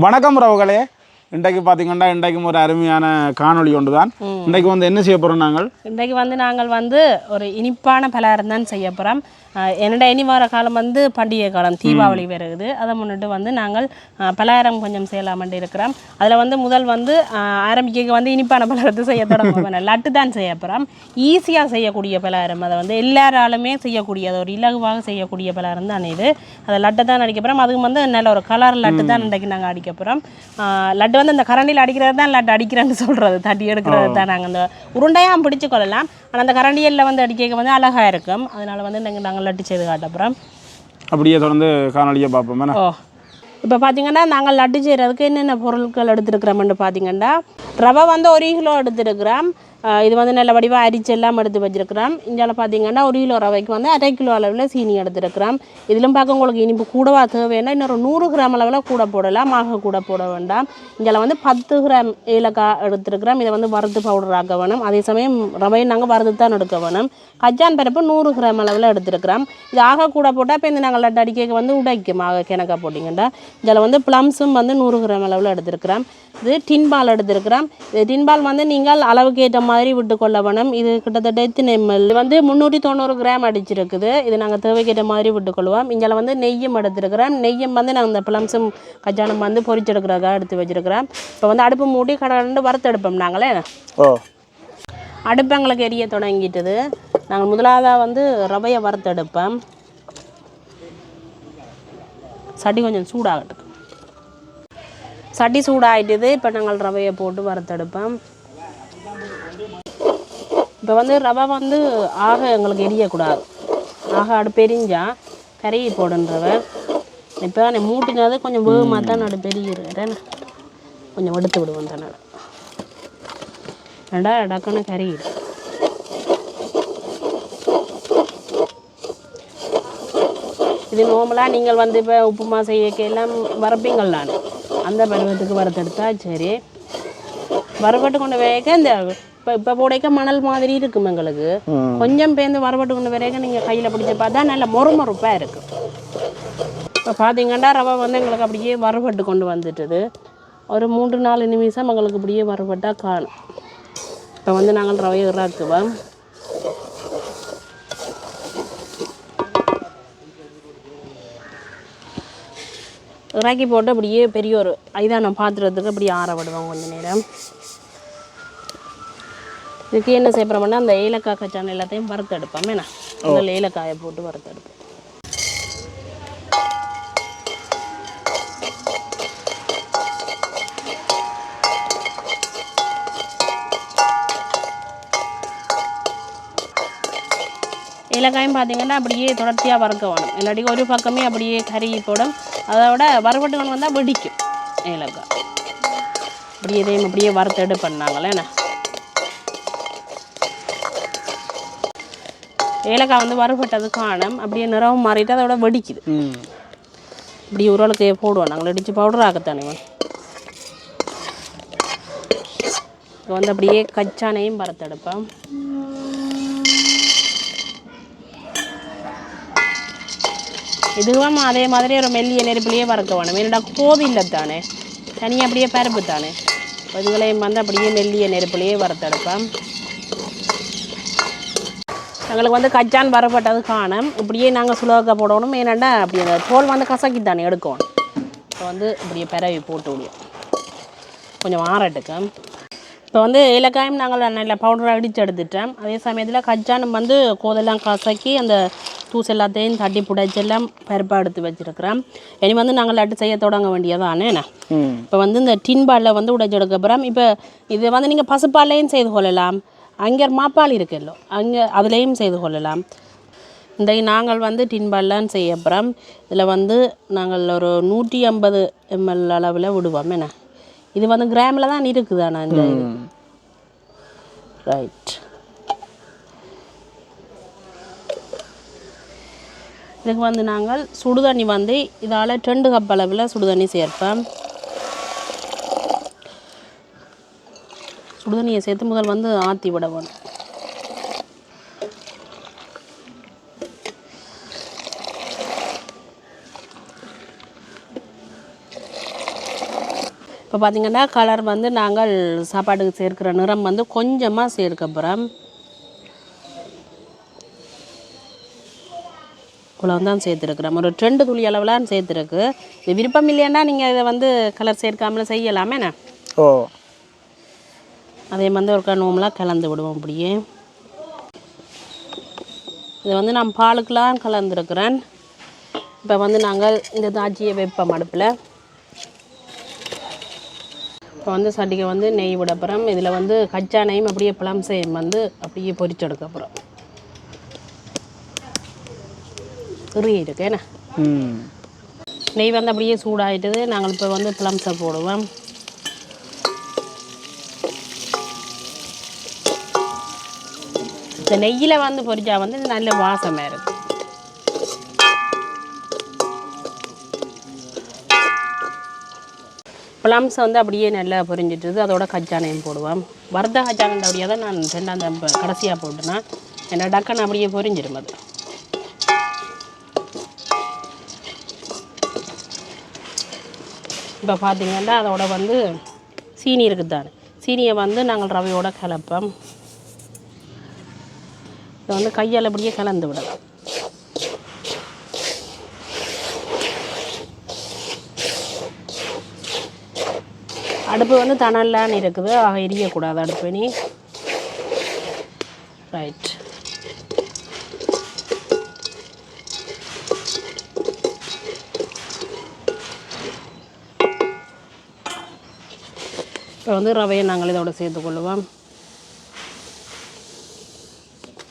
வணக்கம் ரவுகளே. இன்றைக்கு பார்த்தீங்கன்னா இன்றைக்கும் ஒரு அருமையான காணொளி ஒன்று தான் இன்றைக்கு வந்து என்ன செய்ய போகிறோம் நாங்கள்? இன்றைக்கு வந்து நாங்கள் வந்து ஒரு இனிப்பான பலகாரம் தான் செய்ய போகிறோம் என்னோட இனி வார காலம் வந்து பண்டிகை காலம் தீபாவளி வருகுது அதை முன்னிட்டு வந்து நாங்கள் பலகாரம் கொஞ்சம் செய்யலாமட்டு இருக்கிறோம். அதில் வந்து முதல் வந்து ஆரம்பிக்க வந்து இனிப்பான பலகாரத்தை செய்ய தொடங்க லட்டு தான் செய்ய போகிறோம் ஈஸியாக செய்யக்கூடிய பலகாரம். அதை வந்து எல்லாராலுமே செய்யக்கூடிய அது ஒரு இலகுவாக செய்யக்கூடிய பலகாரம் தான் இது. அதை லட்டை தான் அடிக்க போகிறோம் அதுக்கு வந்து நல்ல ஒரு கலர் லட்டு தான் இன்றைக்கு நாங்கள் அடிக்க போகிறோம் லட்டு வந்து அந்த கரண்டியில் அடிக்கிறது தான் லட்டு அடிக்கிறேன்னு சொல்கிறது தட்டி எடுக்கிறது தான் நாங்கள் அந்த உருண்டையாக பிடிச்சு கொள்ளலாம். ஆனால் அந்த கரண்டியில் வந்து அடிக்க வந்து அழகாக இருக்கும். அதனால வந்து நாங்கள் நாங்கள் லட்டு செய்து காட்ட போகிறோம் அப்படியே தொடர்ந்து காணொளியை பார்ப்போம்? ஓ. இப்போ பார்த்தீங்கன்னா நாங்கள் லட்டு செய்கிறதுக்கு என்னென்ன பொருட்கள் எடுத்துருக்குறோம்னு பார்த்தீங்கன்னா ரவை வந்து ஒரு கிலோ எடுத்துருக்குறோம். இது வந்து நல்ல வடிவாக அரிச்சு எல்லாம் எடுத்து வச்சிருக்கிறோம். இந்தியாவில் பார்த்தீங்கன்னா ஒரு கிலோ ரவைக்கு வந்து அரை கிலோ அளவில் சீனி எடுத்துருக்குறோம். இதிலும் பார்க்க உங்களுக்கு இனிப்பு கூடவா தேவைன்னா இன்னொரு நூறு கிராம் அளவில் கூட போடலாம். மாக கூட போட வேண்டாம். இதில் வந்து பத்து கிராம் ஏலக்காய் எடுத்துருக்கிறோம். இதை வந்து வறுத்து பவுடர் ஆக்க வேணும். அதே சமயம் ரவையை நாங்கள் வறுத்து தான் எடுக்க வேணும். கஜான் பருப்பு நூறு கிராம் அளவில் எடுத்துருக்கிறோம். இது ஆக கூட போட்டால் இப்போ இந்த நாங்கள் லட்டு அடிக்க வந்து உடைக்கும் ஆக கிணக்க போட்டிங்கன்னா இதில் வந்து ப்ளம்ஸும் வந்து நூறு கிராம் அளவில் எடுத்துருக்கிறோம். இது டின்பால் எடுத்துருக்கிறோம். இது டின்பால் வந்து நீங்கள் அளவுக்கு ஏற்ற மாதிரி விட்டுக்கொள்ள வேணும். இது கிட்டத்தட்ட எத்தனை எம்எல் வந்து முந்நூற்றி தொண்ணூறு கிராம் அடிச்சிருக்குது. இது நாங்கள் தேவைக்கேற்ற மாதிரி விட்டுக்கொள்வோம் இங்கே வந்து நெய்யும் எடுத்துருக்குறோம். நெய்யும் வந்து நாங்கள் இந்த ப்ளம்ஸும் கஜானும் வந்து பொரிச்செடுக்கிறதுக்காக எடுத்து வச்சிருக்கிறோம். இப்போ வந்து அடுப்பு மூடி கடந்து வறுத்தெடுப்போம் நாங்களே. ஓ. அடுப்பு எங்களுக்கு எரிய தொடங்கிட்டது. நாங்கள் முதலாவதாக வந்து ரவையை வறுத்தெடுப்போம். சட்டி கொஞ்சம் சூடாகட்டும். சட்டி சூடாகிட்டுது இப்போ நாங்கள் ரவையை போட்டு வறுத்தெடுப்போம். இப்போ வந்து ரவை வந்து ஆக எங்களுக்கு எரியக்கூடாது. ஆக அடுப்பு எரிஞ்சா கறி போடுன்றவை. இப்போ நான் மூட்டினது கொஞ்சம் வேகமாக தான் அடுப்பு எரிகிறேன் கொஞ்சம் எடுத்து விடுவேன் தானே ரெண்டா டக்குன்னு கறியிடு இது நோம்பலாக நீங்கள் வந்து இப்போ உப்புமா செய்யக்கெல்லாம் எல்லாம் நான். அந்த பருவத்துக்கு வறுத்தெடுத்தா சரி. வறுபட்டு கொண்டு வேக இந்த இப்போ இப்போ போடைக்க மணல் மாதிரி இருக்கும் எங்களுக்கு. கொஞ்சம் பேர்ந்து வறுபட்டு கொண்டு வரைக்க நீங்கள் கையில் பிடிச்சி பார்த்தா நல்ல மொறு மொறுப்பாக இருக்கும் இப்போ பார்த்தீங்கன்னா ரவை வந்து எங்களுக்கு அப்படியே வறுபட்டு கொண்டு வந்துட்டுது. ஒரு மூன்று நாலு நிமிஷம் எங்களுக்கு அப்படியே வறுபட்டா காணும் இப்போ வந்து நாங்கள் ரவையை இறாக்குவோம். இறக்கி போட்டு அப்படியே பெரிய ஒரு ஐதானம் பாத்திரத்துக்கு அப்படியே ஆற விடுவோம் கொஞ்ச நேரம். இதுக்கு என்ன செய்யப்படுறோம்னா அந்த ஏலக்காய் கச்சான எல்லாத்தையும் வறுத்தெடுப்போம். என்ன? அதில் ஏலக்காயை போட்டு வறுத்தெடுப்போம். ஏலக்காயும் பார்த்தீங்கன்னா அப்படியே தொடர்ச்சியாக வறுக்க வேணும். இல்லாட்டி ஒரு பக்கமே அப்படியே கருகி போடும். அதை விட வறுபட்டுக்கணும் வந்தால் வெடிக்கும் ஏலக்காய். அப்படியே இதையும் அப்படியே வறுத்தெடு பண்ணாங்களே என்ன? ஏலக்காய் வந்து வறுபட்டது காணும் அப்படியே நிறம் மாறிட்டு அதோட வெடிக்குது. இப்படி உரலுக்கு போடுவோம். நாங்கள் இடித்து பவுடர் ஆக்கத்தானே. இப்போ வந்து அப்படியே கச்சானையும் வறுத்தெடுப்போம் இதுவும் அதே மாதிரி ஒரு மெல்லிய நெருப்புலேயே வறுக்க வேணும். என்னடா கோவில் இல்லை தானே தனியாக அப்படியே பருப்பு தானே இதுகளையும் வந்து அப்படியே மெல்லிய நெருப்புலேயே வறுத்தெடுப்பேன் எங்களுக்கு வந்து கச்சான் வரப்பட்டது காணும். இப்படியே நாங்கள் சுலோக்க போடணும். ஏன்னாண்டா அப்படி அந்த தோல் வந்து கசக்கி தானே எடுக்கணும். இப்போ வந்து இப்படியே பிறவி போட்டு விடுவோம் கொஞ்சம் ஆறட்டுக்கு. இப்போ வந்து ஏலக்காயும் நாங்கள் நல்ல பவுடர் அடித்து எடுத்துட்டோம். அதே சமயத்தில் கச்சானும் வந்து கோதெல்லாம் கசக்கி அந்த தூசு எல்லாத்தையும் தட்டி புடைச்சி எல்லாம் பருப்பாக எடுத்து வச்சுருக்கிறோம். இனி வந்து நாங்கள் லட்டு செய்ய தொடங்க வேண்டியதானே ம். இப்போ வந்து இந்த டின் பாலில் வந்து உடைச்செடுக்க அப்புறம் இப்போ இது வந்து நீங்கள் பசுப்பாலையும் செய்து கொள்ளலாம். அங்கே மாப்பால் இருக்குல்லோ. அங்கே அதுலேயும் செய்து கொள்ளலாம். இந்த நாங்கள் வந்து டின் செய்ய அப்புறம் இதில் வந்து நாங்கள் ஒரு நூற்றி ஐம்பது எம்எல் அளவில் விடுவோம். என்ன? இது வந்து கிராமில் தான் இருக்குது ஆனால் இந்த ரைட் இதுக்கு வந்து நாங்கள் சுடுதண்ணி வந்து இதால் ரெண்டு கப் அளவில் சுடுதண்ணி சேர்ப்போம். சுடுதண்ணியை சேர்த்து முதல் வந்து ஆற்றி விட வேணும். இப்போ பார்த்தீங்கன்னா கலர் வந்து நாங்கள் சாப்பாட்டுக்கு சேர்க்கிற நிறம் வந்து கொஞ்சமாக சேர்க்க போகிறோம் இவ்வளோ தான் சேர்த்துருக்குறோம். ஒரு ரெண்டு துளி அளவுலாம் சேர்த்துருக்கு. இது விருப்பம் இல்லைன்னா நீங்கள் இதை வந்து கலர் சேர்க்காமல செய்யலாமே என்ன? ஓ. அதே மாதிரி ஒரு கண்ணுமெலாம் கலந்து விடுவோம் அப்படியே. இது வந்து நான் பாலுக்கெலாம் கலந்துருக்கிறேன். இப்போ வந்து நாங்கள் இந்த தாச்சியை வைப்போம் அடுப்பில் இப்போ வந்து சட்டிக்கு வந்து நெய் விட அப்புறம் இதில் வந்து கச்சா நெய்யும் அப்படியே பழம் செய்யும் வந்து அப்படியே பொரிச்செடுக்க கறி இருக்கு என்ன? நெய் வந்து அப்படியே சூடாயிட்டது. நாங்கள் இப்போ வந்து பிளம்ஸை போடுவோம். இந்த நெய்யில் வந்து பொரிச்சா வந்து நல்ல வாசமாக இருக்கும் பிளம்ஸ் வந்து அப்படியே நல்லா பொரிஞ்சிட்டுது அதோட கஜானையும் போடுவோம். வறுத்த கஜானந்த அப்படியே தான் நான் ரெண்டாம் கடைசியாக போட்டேன்னா என்ன டக்குன்னு அப்படியே பொரிஞ்சிடும் அது. இப்போ பார்த்தீங்கன்னா அதோட வந்து சீனி இருக்குது தான் சீனியை வந்து நாங்கள் ரவையோட கலப்போம். இதை வந்து கையால் அப்படியே கலந்து விடலாம். அடுப்பு வந்து தணல்லான்னு இருக்குது. ஆக எரியக்கூடாது அடுப்பு நீ ரைட் இப்போ வந்து ரவையை நாங்கள் இதோட சேர்த்துக்கொள்ளுவோம்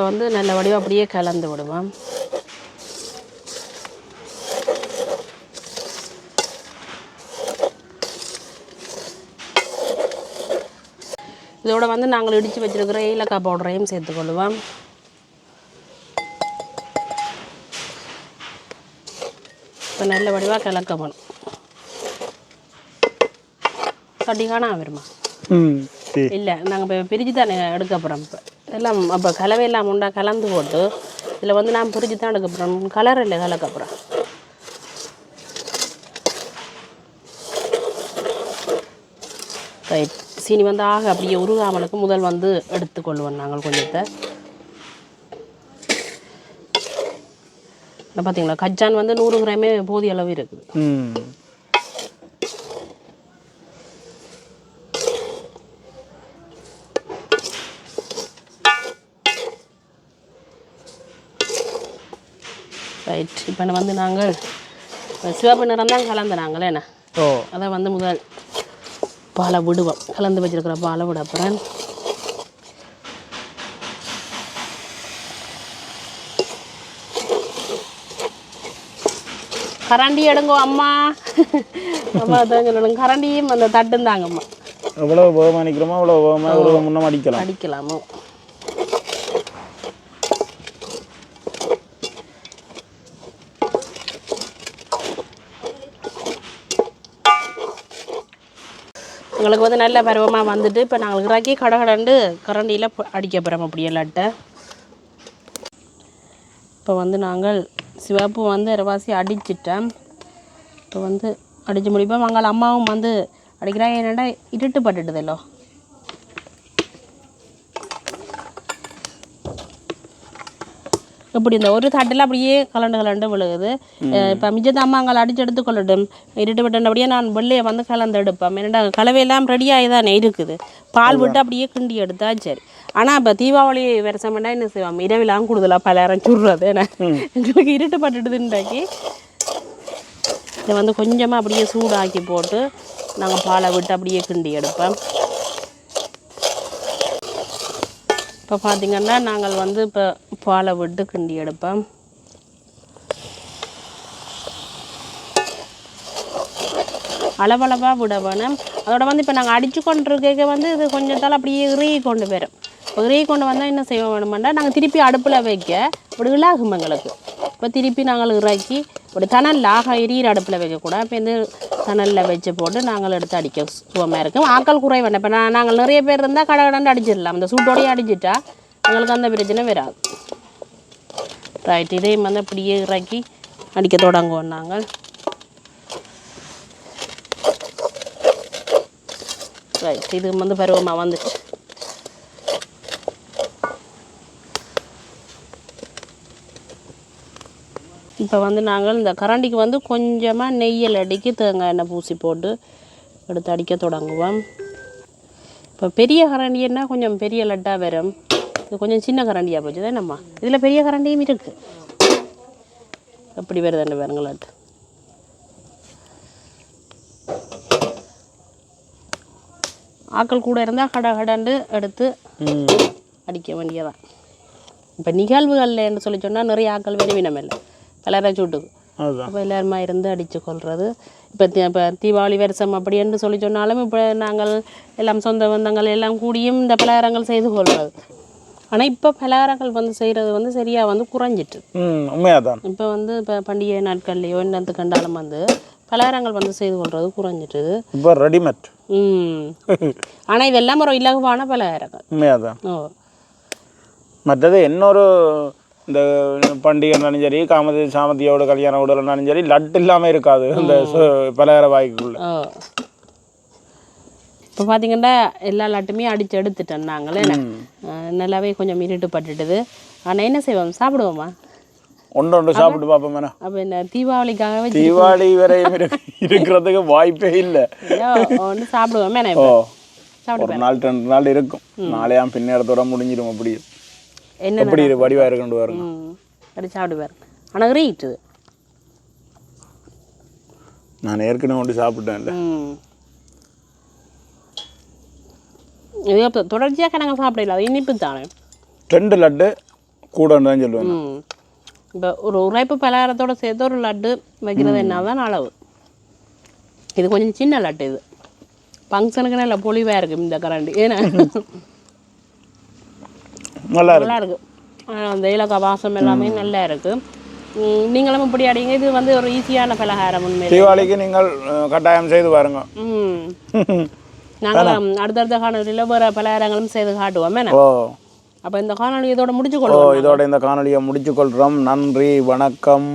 இப்போ வந்து நல்ல வடிவம் அப்படியே கலந்து விடுவோம். இதோட வந்து நாங்கள் இடித்து வச்சிருக்கிற ஏலக்காய் பவுடரையும் சேர்த்துக்கொள்ளுவோம் இப்போ நல்ல வடிவாக கலக்கப்படும் கட்டிக்கானா வருமா இல்லை நாங்கள் இப்போ பிரித்து தானே எடுக்க போகிறோம் இப்போ. எல்லாம் அப்போ கலவை எல்லாம் உண்டா? கலந்து போட்டு இதில் வந்து நான் பிரித்து தான் எடுக்க போகிறோம் கலர் இல்லை கலக்க போகிறேன் ரைட் சீனி வந்து ஆக அப்படியே உருகாமலுக்கு முதல் வந்து எடுத்துக்கொள்வோம் நாங்கள் கொஞ்சத்தை. பார்த்தீங்களா கச்சான் வந்து நூறு கிராமே போதிய அளவு இருக்குது. ரைட் இப்போ வந்து நாங்கள் சிவப்பு நிறம் தான் கலந்து நாங்களே என்ன? ஓ. அதை வந்து முதல் பாலை விடுவோம். கலந்து வச்சிருக்கிற பாலை விட அப்புறம் கரண்டி எடுங்கோ அம்மா. அம்மா தான் சொல்லணும். கரண்டியும் அந்த தட்டும் தாங்கம்மா எவ்வளோ நிற்கிறோமோ அவ்வளோ ஒரு முன்னம் அடிக்கலாம் அடிக்கலாமோ? எங்களுக்கு வந்து நல்ல பருவமாக வந்துட்டு இப்போ நாங்கள் இறக்கி கடகடண்டு கரண்டியில் அடிக்க போகிறோம் அப்படியே லட்டை இப்போ வந்து நாங்கள் சிவப்பு வந்து இரவாசி அடிச்சிட்டேன். இப்போ வந்து அடித்து முடிப்போம். எங்கள் அம்மாவும் வந்து அடிக்கிறாங்க. என்னடா இருட்டு பட்டுட்டுதல்லோ இப்படி இந்த ஒரு தட்டில் அப்படியே கலண்டு கலண்டு விழுகுது. இப்போ மிச்சத்தை அம்மாங்கள் அடிச்சு எடுத்து கொள்ளட்டும். இருட்டு விட்டபடியே நான் வெள்ளையை வந்து கலந்து எடுப்பேன். என்னடா கலவையெல்லாம் ரெடியாகி தானே இருக்குது. பால் விட்டு அப்படியே கிண்டி எடுத்தா சரி. ஆனால் இப்போ தீபாவளி வருஷம் பண்ணால் என்ன செய்வோம் இரவிலாம் கூடுதலாக பலரும் சுடுறது. என்ன? எங்களுக்கு இருட்டு பட்டுடுதுன்றாக்கி இதை வந்து கொஞ்சமாக அப்படியே சூடாக்கி போட்டு நாங்கள் பாலை விட்டு அப்படியே கிண்டி எடுப்போம். இப்போ பார்த்தீங்கன்னா நாங்கள் வந்து இப்போ பாலை விட்டு கிண்டி எடுப்போம் அளவளவாக விட வேணும். அதோட வந்து இப்போ நாங்கள் அடித்து கொண்டு இருக்க வந்து இது கொஞ்சத்தால் அப்படியே இறுகி கொண்டு வரும். இறுகி கொண்டு வந்தால் என்ன செய்ய வேணுமெண்டா நாங்கள் திருப்பி அடுப்பில் வைக்க இப்படி இலாகும் எங்களுக்கு. இப்போ திருப்பி நாங்கள் இறக்கி இப்படி தணல் ஆக எரியிற அடுப்பில் வைக்கக்கூடாது. இப்போ வந்து தணலில் வச்சு போட்டு நாங்கள் எடுத்து அடிக்க சுகமாக இருக்கும். ஆக்கள் குறை இப்போ நான் நாங்கள் நிறைய பேர் இருந்தால் கடை கடந்து அடிச்சிடலாம். இந்த சூட்டோடையே அடிச்சிட்டா உங்களுக்கு அந்த பிரச்சனை வராது. ரைட் இதையும் வந்து அப்படியே இறக்கி அடிக்க தொடங்குவோம் நாங்கள் ரைட் இது வந்து பருவமாக வந்துச்சு. இப்போ வந்து நாங்கள் இந்த கரண்டிக்கு வந்து கொஞ்சமாக நெய்யில் அடிக்கி தேங்காய் எண்ணெய் பூசி போட்டு எடுத்து அடிக்க தொடங்குவோம். இப்போ பெரிய கரண்டின்னா கொஞ்சம் பெரிய லட்டாக வரும். இது கொஞ்சம் சின்ன கரண்டியாக போச்சு தானேம்மா இதில் பெரிய கரண்டியும் இருக்குது எப்படி வருதுன்னு பாருங்க லட்டு ஆக்கள் கூட இருந்தால் கட கடண்டு எடுத்து அடிக்க வேண்டியதான் இப்போ நிகழ்வுகளில் என்று சொல்லி சொன்னால் நிறைய ஆக்கள் வெளிவினம் இல்லை பலரை சூட்டுக்கு அப்போ எல்லாருமா இருந்து அடித்து கொள்வது இப்போ இப்போ தீபாவளி வருஷம் அப்படி என்று சொல்லி சொன்னாலும் இப்போ நாங்கள் எல்லாம் சொந்த பந்தங்கள் எல்லாம் கூடியும் இந்த பலகாரங்கள் செய்து கொள்வது. ஆனால் இப்போ பலகாரங்கள் வந்து செய்கிறது வந்து சரியாக வந்து குறைஞ்சிட்டு ம் உண்மையாக தான் இப்போ வந்து இப்போ பண்டிகை நாட்கள்லையோ என்னத்து கண்டாலும் வந்து பலகாரங்கள் வந்து செய்து கொள்வது குறைஞ்சிட்டுது இப்போ ரெடிமேட் ம். ஆனால் இதெல்லாம் ஒரு இலகுவான பலகாரங்கள். உண்மையாக தான் ஓ. மற்றது இன்னொரு இந்த பண்டிகைனாலும் சரி காமதி சாமதியோட கல்யாண உடல்னாலும் சரி லட்டு இல்லாமல் இருக்காது. இந்த பலகார வாய்க்குள்ள. இப்போ பார்த்தீங்கன்னா எல்லா லாட்டுமே அடித்து எடுத்துட்டோம் நாங்களே. நல்லாவே கொஞ்சம் இருட்டு பட்டுட்டுது. ஆனால் என்ன செய்வோம்? சாப்பிடுவோமா? ஒன்று ஒன்று சாப்பிட்டு பார்ப்போம் மேடம். அப்போ என்ன தீபாவளிக்காக வச்சு தீபாவளி வரையும் இருக்கு- இருக்கிறதுக்கு வாய்ப்பே இல்லை. ஒன்று சாப்பிடுவோமே சாப்பிடு ஒரு நாள் ரெண்டு நாள் இருக்கும். நாளையாம் பின்னேரத்தோட முடிஞ்சிடும் அப்படி என்ன எப்படி இது வடிவா இருக்குன்னு பாருங்க அப்படி சாப்பிடுவார் ஆனால் ரீட்டுது நான் ஏற்கனவே ஒன்று சாப்பிட்டேன்ல ம் இது அப்போ தொடர்ச்சியாக நாங்கள் சாப்பிடல அது இனிப்பு தானே ரெண்டு லட்டு தான் சொல்லுவேன் இப்போ ஒரு உரைப்பு பலகாரத்தோட சேர்த்து ஒரு லட்டு வைக்கிறது என்ன தான் அளவு இது கொஞ்சம் சின்ன லட்டு இது ஃபங்க்ஷனுக்கு நல்ல பொலிவாக இருக்குது இந்த கரண்டி ஏன்னா நல்லா இருக்கு நல்லா இருக்கு ஆஹ் அந்த ஏலக்காய் வாசம் எல்லாமே நல்லா இருக்கு ம், நீங்களும் இப்படி அடிங்க இது வந்து ஒரு ஈஸியான பலகாரம் உண்மையிலே தீபாவளிக்கு நீங்கள் கட்டாயம் செய்து பாருங்க ம் நாங்கள் அடுத்தடுத்த காணொலியில் வேறு பலகாரங்களும் செய்து காட்டுவோம். ஓ. அப்போ இந்த காணொலி இதோட முடிச்சு ஓ கொள்வோம் இதோட இந்த காணொலியை முடிச்சுக்கொள்கிறோம் நன்றி வணக்கம்.